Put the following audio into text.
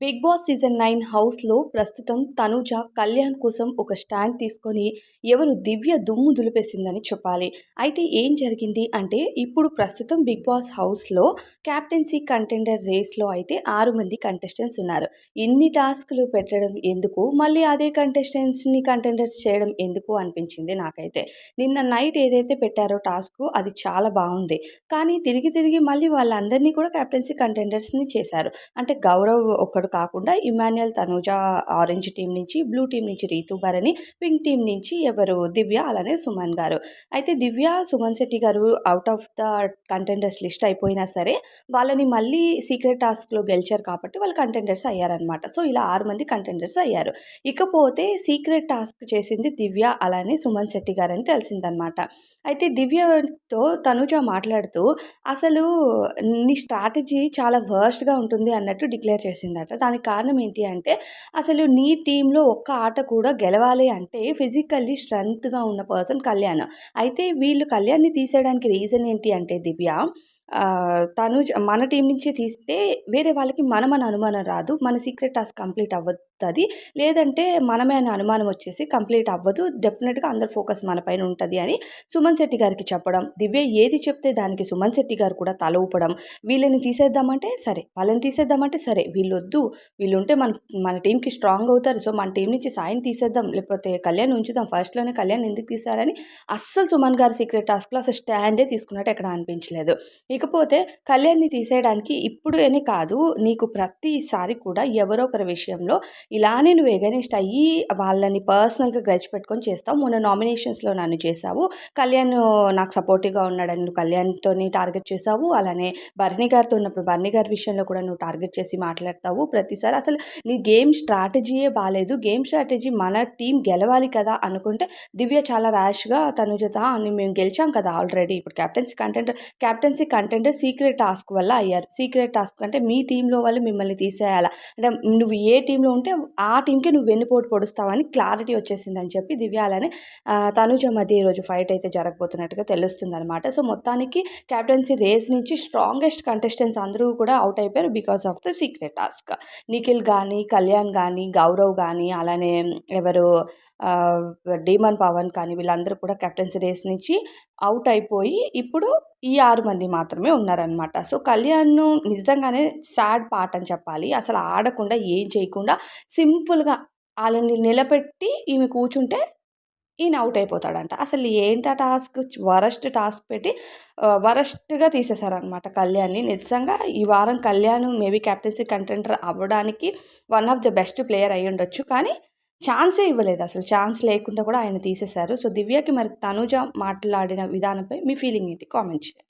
Big boss season nine హౌస్లో ప్రస్తుతం తనుజ కళ్యాణ్ కోసం ఒక స్టాండ్ తీసుకొని ఎవరు దివ్య దుమ్ము దులిపేసిందని చెప్పాలి. అయితే ఏం జరిగింది అంటే ఇప్పుడు ప్రస్తుతం బిగ్ బాస్ హౌస్లో క్యాప్టెన్సీ కంటెండర్ రేస్లో అయితే ఆరు మంది కంటెస్టెంట్స్ ఉన్నారు. ఇన్ని టాస్క్లు పెట్టడం ఎందుకు? మళ్ళీ అదే కంటెస్టెంట్స్ని కంటెండర్స్ చేయడం ఎందుకు అనిపించింది నాకైతే. నిన్న నైట్ ఏదైతే పెట్టారో టాస్క్ అది చాలా బాగుంది. కానీ తిరిగి తిరిగి మళ్ళీ వాళ్ళందరినీ కూడా క్యాప్టెన్సీ కంటెండర్స్ని చేశారు. అంటే గౌరవ్ ఒకడు కాకుండా ఇమాన్యుయల్ తనుజ ఆరెంజ్ టీం నుంచి బ్లూ టీం నుంచి రీతు భరణి పింక్ టీం నుంచి ఎవరు? దివ్య అలానే సుమన్ గారు. అయితే Divya Suman Shetty garu out of the contenders list అయిపోయినా సరే వాళ్ళని మళ్ళీ సీక్రెట్ టాస్క్లో గెలిచారు కాబట్టి వాళ్ళు కంటెండర్స్ అయ్యారనమాట సో ఇలా ఆరు మంది కంటెండర్స్ అయ్యారు. ఇకపోతే సీక్రెట్ టాస్క్ చేసింది దివ్య అలానే సుమన్ శెట్టి గారు అని తెలిసిందనమాట అయితే దివ్యతో తనుజ మాట్లాడుతూ అసలు నీ స్ట్రాటజీ చాలా వర్స్ట్గా ఉంటుంది అన్నట్టు డిక్లేర్ చేసిందట దానికి కారణం ఏంటి అంటే అసలు నీ టీంలో ఒక్క ఆట కూడా గెలవాలి అంటే ఫిజికల్లీ స్ట్రెంగ్త్గా ఉన్న పర్సన్ కళ్యాణ్. అయితే వీళ్ళు కళ్యాణ్ని తీసేయడానికి రీజన్ ఏంటి అంటే దివ్య తను మన టీం నుంచి తీస్తే వేరే వాళ్ళకి మనం అని అనుమానం రాదు. మన సీక్రెట్ టాస్క్ కంప్లీట్ అవ్వతుంది లేదంటే మనమే అనే అనుమానం వచ్చేసి కంప్లీట్ అవ్వదు. డెఫినెట్గా అందరు ఫోకస్ మన పైన ఉంటుంది అని సుమన్ శెట్టి గారికి చెప్పడం దివ్య ఏది చెప్తే దానికి సుమన్ శెట్టి గారు కూడా తల ఊపడం వీళ్ళని తీసేద్దామంటే సరే వాళ్ళని తీసేద్దామంటే సరే వీళ్ళొద్దు. వద్దు వీళ్ళు ఉంటే మన మన టీంకి స్ట్రాంగ్ అవుతారు. సో మన టీం నుంచి సాయం తీసేద్దాం. లేకపోతే కళ్యాణ్ ఉంచుదాం. ఫస్ట్లోనే కళ్యాణ్ ఎందుకు తీసారని అస్సలు సుమన్ గారు సీక్రెట్ టాస్క్లో అసలు స్టాండే తీసుకున్నట్టు ఎక్కడ అనిపించలేదు. ఇకపోతే కళ్యాణ్ని తీసేయడానికి ఇప్పుడు అనే కాదు నీకు ప్రతిసారి కూడా ఎవరో ఒకరి విషయంలో ఇలానే నువ్వు ఎగనిస్ట్ అయ్యి వాళ్ళని పర్సనల్గా గ్రజ్ పెట్టుకొని చేస్తావు. మొన్న నామినేషన్స్లో నన్ను చేసావు కళ్యాణ్ నాకు సపోర్టివ్గా ఉన్నాడని నువ్వు కళ్యాణ్తో టార్గెట్ చేసావు అలానే బర్ణి గారితో ఉన్నప్పుడు బర్ణి గారి విషయంలో కూడా నువ్వు టార్గెట్ చేసి మాట్లాడతావు. ప్రతిసారి అసలు నీ గేమ్ స్ట్రాటజీయే బాగాలేదు గేమ్ స్ట్రాటజీ మన టీం గెలవాలి కదా అనుకుంటే దివ్య చాలా ర్యాష్గా తను చేత మేము గెలిచాం కదా ఆల్రెడీ ఇప్పుడు క్యాప్టెన్సీ కంటెంట్ క్యాప్టెన్సీ కంటెంట్ అంటే సీక్రెట్ టాస్క్ వల్ల అయ్యారు. సీక్రెట్ టాస్క్ అంటే మీ టీంలో వాళ్ళు మిమ్మల్ని తీసేయాలా? అంటే నువ్వు ఏ టీంలో ఉంటే ఆ టీంకి నువ్వు వెన్నుపోటు పొడుస్తావని క్లారిటీ వచ్చేసిందని చెప్పి దివ్యాలని తనుజ మధ్య ఈరోజు ఫైట్ అయితే జరగబోతున్నట్టుగా తెలుస్తుంది అనమాట సో మొత్తానికి క్యాప్టెన్సీ రేస్ నుంచి స్ట్రాంగెస్ట్ కంటెస్టెంట్స్ అందరూ కూడా అవుట్ అయిపోయారు because of the secret task Nikhil కానీ కళ్యాణ్ కానీ గౌరవ్ కానీ అలానే ఎవరు డీమన్ పవన్ కానీ వీళ్ళందరూ కూడా కెప్టెన్సీ రేస్ నుంచి అవుట్ అయిపోయి ఇప్పుడు ఈ ఆరు మంది మాత్రమే ఉన్నారనమాట సో కళ్యాణ్ నిజంగానే సాడ్ పార్ట్ అని చెప్పాలి. అసలు ఆడకుండా ఏం చేయకుండా సింపుల్గా వాళ్ళని నిలబెట్టి ఈమె కూర్చుంటే ఈయన అవుట్ అయిపోతాడంట. అసలు ఏంట టాస్క్? వరస్ట్ టాస్క్ పెట్టి వరస్ట్గా తీసేశారనమాట కళ్యాణ్ని. నిజంగా ఈ వారం కళ్యాణ్ మేబీ కెప్టెన్సీ కంటెంటర్ అవ్వడానికి one of the best player అయ్యి ఉండొచ్చు కానీ ఛాన్సే ఇవ్వలేదు అసలు. ఛాన్స్ లేకుండా కూడా ఆయన తీసేశారు. సో దివ్యకి మరి తనుజ మాట్లాడిన విధానంపై మీ ఫీలింగ్ ఏంటి? కామెంట్ చేయండి.